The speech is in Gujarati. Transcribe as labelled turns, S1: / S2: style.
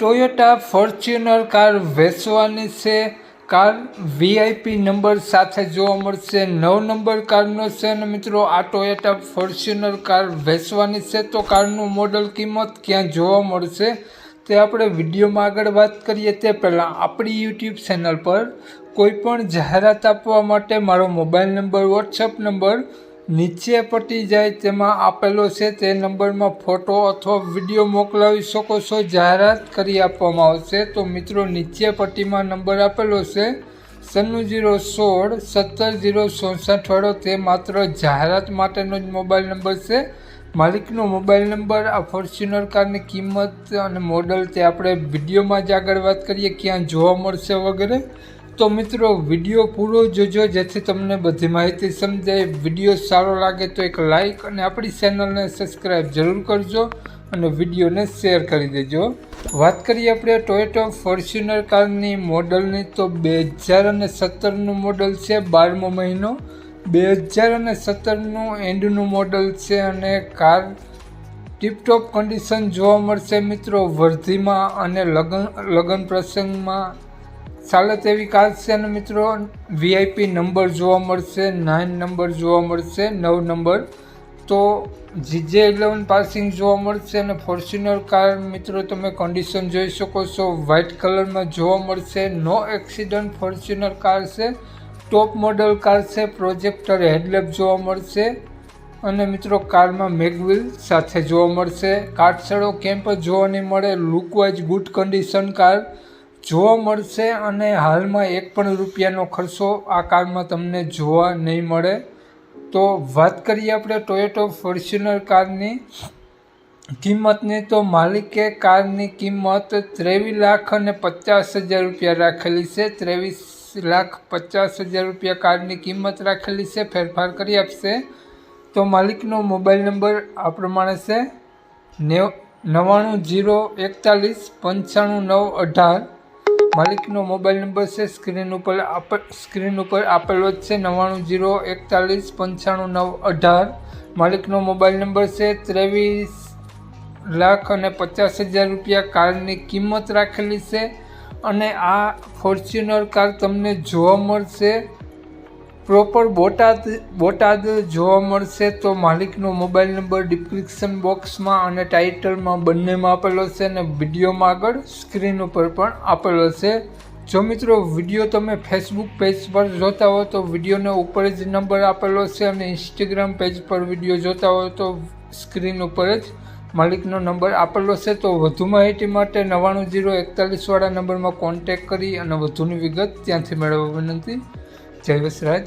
S1: ટોયોટા ફોર્ચ્યુનર કાર વેચવાની છે. કાર વીઆઈપી નંબર સાથે જોવા મળશે. નવ નંબર કારનો છે અને મિત્રો, આ ટોયોટા ફોર્ચ્યુનર કાર વેચવાની છે. તો કારનું મોડલ કિંમત ક્યાં જોવા મળશે? તે આપણે વિડીયોમાં આગળ વાત કરીએ. તે પહેલાં આપણી યુટ્યુબ ચેનલ પર કોઈપણ જાહેરાત આપવા માટે મારો મોબાઈલ નંબર વોટ્સઅપ નંબર નીચે પટી જાય તેમાં આપેલો છે તે નંબરમાં ફોટો અથવા વીડિયો મોકલાવી શકો છો. જાહેરાત કરી આપવામાં આવશે. તો મિત્રો, નીચે પટ્ટીમાં નંબર આપેલો છે સન્નું જીરો સોળ સત્તર જીરો ચોસઠ વાળો. તે માત્ર જાહેરાત માટેનો જ મોબાઈલ નંબર છે. માલિકનો મોબાઈલ નંબર, આ ફોર્ચ્યુનર કારની કિંમત અને મોડલ તે આપણે વિડીયોમાં જ આગળ વાત કરીએ. ક્યાં જોવા મળશે વગેરે. તો મિત્રો, વીડિયો પૂરો જોજો, જેથી તમને બધી માહિતી સમજાય. વીડિયો સારો લાગે તો એક લાઈક અને આપણી ચેનલને સબસ્ક્રાઈબ જરૂર કરજો અને વિડીયોને શેર કરી દેજો. વાત કરીએ આપણે ટોયોટો ફોર્ચ્યુનર કારની મોડલની. તો બે હજાર અને સત્તરનું મોડલ છે, બારમો મહિનો. બે હજાર અને સત્તરનું એન્ડનું મોડલ છે અને કાર ટીપટોપ કન્ડિશન જોવા મળશે, મિત્રો. વર્ધીમાં અને લગ્ન લગ્ન પ્રસંગમાં ચાલે તેવી કાર છે અને મિત્રો વીઆઈપી નંબર જોવા મળશે નાઇન નંબર જોવા મળશે, નવ નંબર. તો જીજે ઇલેવન પાસિંગ જોવા મળશે અને ફોર્ચ્યુનર કાર મિત્રો, તમે કન્ડિશન જોઈ શકો છો. વ્હાઇટ કલરમાં જોવા મળશે નો એક્સિડન્ટ ફોર્ચ્યુનર કાર છે. ટોપ મોડલ કાર છે પ્રોજેક્ટર હેડલેપ જોવા મળશે. અને મિત્રો, કારમાં મેગવિલ સાથે જોવા મળશે. કાટસડો કેમ્પ જોવા નહીં મળે લુકવાઇઝ ગુડ કન્ડિશન કાર જોવા મળશે અને હાલમાં એક પણ રૂપિયાનો ખર્ચો આ કારમાં તમને જોવા નહીં મળે, તો વાત કરીએ આપણે ટોયોટો ફોર્ચ્યુનર કારની. કિંમતની તો માલિકે કારની કિંમત ત્રેવીસ લાખ અને પચાસ હજાર રૂપિયા રાખેલી છે. ત્રેવીસ લાખ પચાસ હજાર રૂપિયા કારની કિંમત રાખેલી છે, ફેરફાર કરી આપશે. તો માલિકનો મોબાઈલ નંબર આ પ્રમાણે છે. નેવ, નવ્વાણું જીરો એકતાલીસ પંચાણું નવ અઢાર માલિકનો મોબાઈલ નંબર છે, સ્ક્રીન ઉપર આપ, સ્ક્રીન ઉપર આપેલો જ છે, નવ્વાણું જીરો એકતાલીસ પંચાણું નવ અઢાર. માલિકનો મોબાઈલ નંબર છે, ત્રેવીસ લાખ અને પચાસ હજાર રૂપિયા કારની કિંમત રાખેલી છે અને આ ફોર્ચ્યુનર કાર તમને જોવા મળશે. પ્રોપર બોટાદ બોટાદ જોવા મળશે તો માલિકનો મોબાઈલ નંબર ડિસ્ક્રિપ્શન બોક્સમાં અને ટાઇટલમાં બંનેમાં આપેલો છે અને વિડીયોમાં આગળ સ્ક્રીન ઉપર પણ આપેલો છે. જો મિત્રો વીડિયો તમે ફેસબુક પેજ પર જોતા હો તો વિડીયોને ઉપર જ નંબર આપેલો છે અને ઇન્સ્ટાગ્રામ પેજ પર વીડિયો જોતા હો તો સ્ક્રીન ઉપર જ માલિકનો નંબર આપેલો છે. તો વધુ માહિતી માટે નવ્વાણું જીરો એકતાલીસવાળા નંબરમાં કોન્ટેક કરી અને વધુની વિગત ત્યાંથી મેળવવા વિનંતી. જય વસરાજ